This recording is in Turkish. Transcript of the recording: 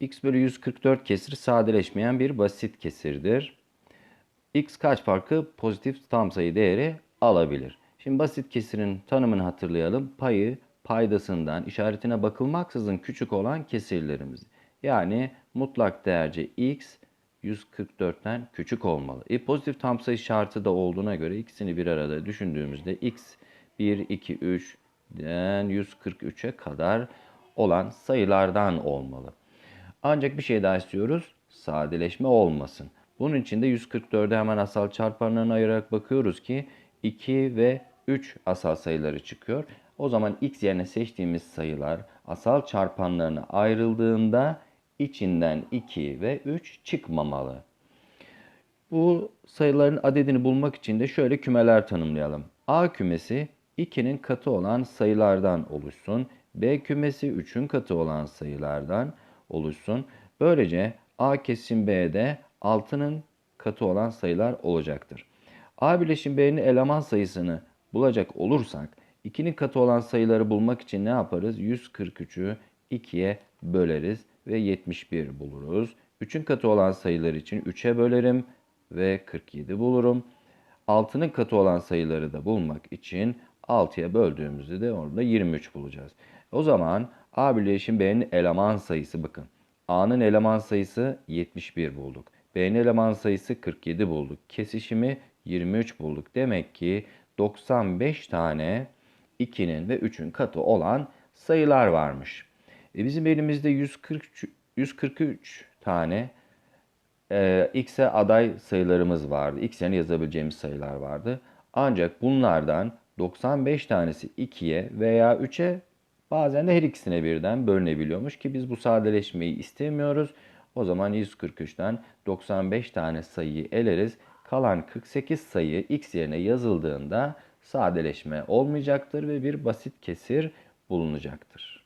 x bölü 144 kesiri sadeleşmeyen bir basit kesirdir. x kaç farklı pozitif tam sayı değeri alabilir? Şimdi basit kesirin tanımını hatırlayalım. Payı paydasından işaretine bakılmaksızın küçük olan kesirlerimiz. Yani mutlak değerce x 144'ten küçük olmalı. E, pozitif tam sayı şartı da olduğuna göre ikisini bir arada düşündüğümüzde x 1, 2, 3'den 143'e kadar olan sayılardan olmalı. Ancak bir şey daha istiyoruz. Sadeleşme olmasın. Bunun için de 144'ü hemen asal çarpanlarına ayırarak bakıyoruz ki 2 ve 3 asal sayıları çıkıyor. O zaman x yerine seçtiğimiz sayılar asal çarpanlarına ayrıldığında içinden 2 ve 3 çıkmamalı. Bu sayıların adedini bulmak için de şöyle kümeler tanımlayalım. A kümesi 2'nin katı olan sayılardan oluşsun. B kümesi 3'ün katı olan sayılardan oluşsun. Böylece A kesim B'de 6'nın katı olan sayılar olacaktır. A bileşim B'nin eleman sayısını bulacak olursak 2'nin katı olan sayıları bulmak için ne yaparız? 143'ü 2'ye böleriz ve 71 buluruz. 3'ün katı olan sayılar için 3'e bölerim ve 47 bulurum. 6'nın katı olan sayıları da bulmak için 6'ya böldüğümüzde de orada 23 bulacağız. O zaman A birleşim B'nin eleman sayısı bakın. A'nın eleman sayısı 71 bulduk. B'nin eleman sayısı 47 bulduk. Kesişimi 23 bulduk. Demek ki 95 tane 2'nin ve 3'ün katı olan sayılar varmış. E bizim elimizde 143, 143 tane e, x'e aday sayılarımız vardı. X yerine yazabileceğimiz sayılar vardı. Ancak bunlardan 95 tanesi 2'ye veya 3'e bazen de her ikisine birden bölünebiliyormuş ki biz bu sadeleşmeyi istemiyoruz. O zaman 143'ten 95 tane sayıyı eleriz. Kalan 48 sayı x yerine yazıldığında sadeleşme olmayacaktır ve bir basit kesir bulunacaktır.